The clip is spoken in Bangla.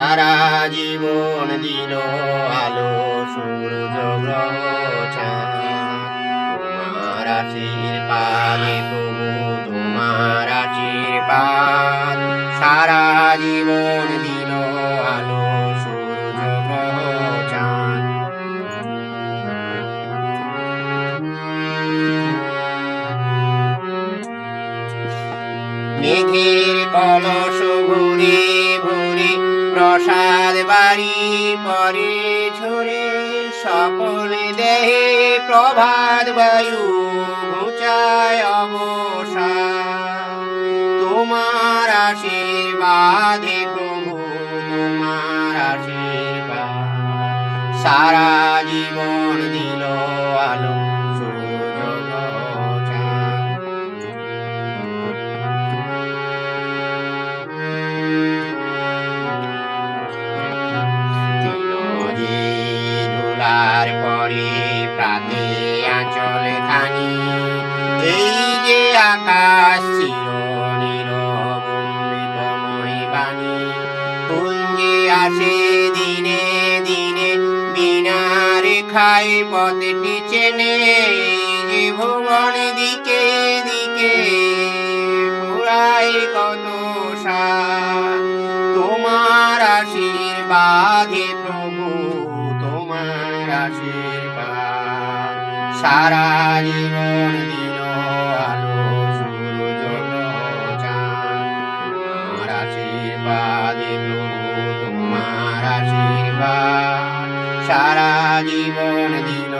সারা জীবন দিল আলো, সূর্য। তোমার আশীর্বাদে প্রভু, তোমার আশীর্বাদ সারা জীবন দিল আলো, সূর্য। মেঘের কলস প্রসাদ বাড়ি পরে ঝরে সকল দেহে প্রভাত বায়ু ঘুচায় অবসা তোমার আশীর্বাদে প্রভু, তোমার আশীর্বাদ। সারা জীবন দিল দিনে দিনে, বিনা পথটি চেনে ভুবন দিকে দিকে। পুরাই কত তোমার আশীর্বাদে প্রভু, তোমার আশীর্বাদ। সারা জীবন দিল আজীবন দিল।